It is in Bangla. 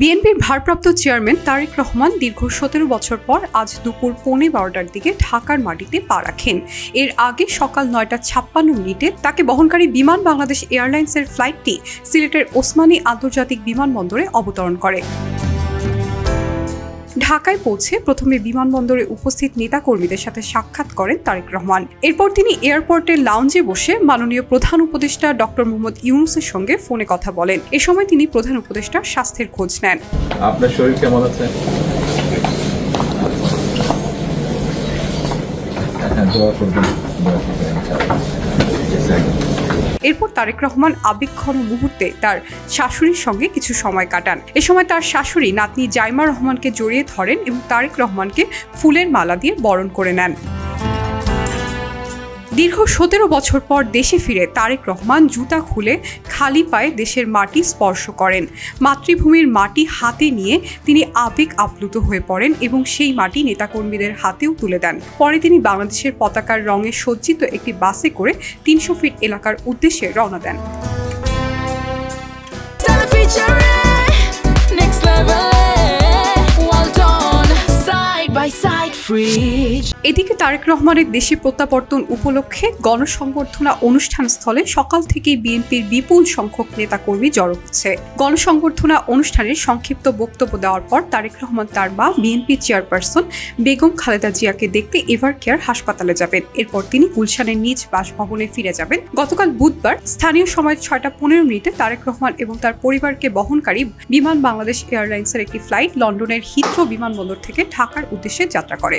বিএনপির ভারপ্রাপ্ত চেয়ারম্যান তারেক রহমান দীর্ঘ সতেরো বছর পর আজ দুপুর পৌনে বারোটার দিকে ঢাকার মাটিতে পা রাখেন। এর আগে সকাল নয়টা ছাপ্পান্ন মিনিটে তাকে বহনকারী বিমান বাংলাদেশ এয়ারলাইন্সের ফ্লাইটটি সিলেটের ওসমানী আন্তর্জাতিক বিমানবন্দরে অবতরণ করে। ঢাকায় পৌঁছে প্রথমে বিমানবন্দরে উপস্থিত নেতাকর্মীদের সাথে সাক্ষাৎ করেন তারেক রহমান। এরপর তিনি এয়ারপোর্টের লাউঞ্জে বসে মাননীয় প্রধান উপদেষ্টা ডক্টর মোহাম্মদ ইউনুসের সঙ্গে ফোনে কথা বলেন। এ সময় তিনি প্রধান উপদেষ্টার স্বাস্থ্যের খোঁজ নেন। আপনার শরীর কেমন আছে? হ্যাঁ দোয়া করবেন দোয়া করবেন ইনশাআল্লাহ। Exactly. এরপর তারেক রহমান আবেগঘন মুহূর্তে তার শাশুড়ির সঙ্গে কিছু সময় কাটান। এ সময় তার শাশুড়ি নাতনি জাইমা রহমানকে জড়িয়ে ধরেন এবং তারেক রহমানকে ফুলের মালা দিয়ে বরণ করে নেন। দীর্ঘ সতেরো বছর পর দেশে ফিরে তারেক রহমান জুতা খুলে খালি পায়ে দেশের মাটি স্পর্শ করেন। মাতৃভূমির মাটি হাতে নিয়ে তিনি আবেগ আপ্লুত হয়ে পড়েন এবং সেই মাটি নেতাকর্মীদের হাতেও তুলে দেন। পরে তিনি বাংলাদেশের পতাকার রঙে সজ্জিত একটি বাসে করে তিনশো ফিট এলাকার উদ্দেশ্যে রওনা দেন। Next level. এদিকে তারেক রহমানের দেশে প্রত্যাবর্তন উপলক্ষে গণসংবর্ধনা অনুষ্ঠান স্থলে সকাল থেকেই বিএনপির বিপুল সংখ্যক নেতাকর্মী জড়ো হচ্ছে। গণসংবর্ধনা অনুষ্ঠানের সংক্ষিপ্ত বক্তব্য দেওয়ার পর তারেক রহমান তার মা, বিএনপি চেয়ারপারসন বেগম খালেদা জিয়াকে দেখতে এভার কেয়ার হাসপাতালে যাবেন। এরপর তিনি গুলশানের নিজ বাসভবনে ফিরে যাবেন। গতকাল বুধবার স্থানীয় সময় ছয়টা পনেরো মিনিটে তারেক রহমান এবং তার পরিবারকে বহনকারী বিমান বাংলাদেশ এয়ারলাইন্সের একটি ফ্লাইট লন্ডনের হিথ্রো বিমানবন্দর থেকে ঢাকার উদ্দেশ্যে যাত্রা করে।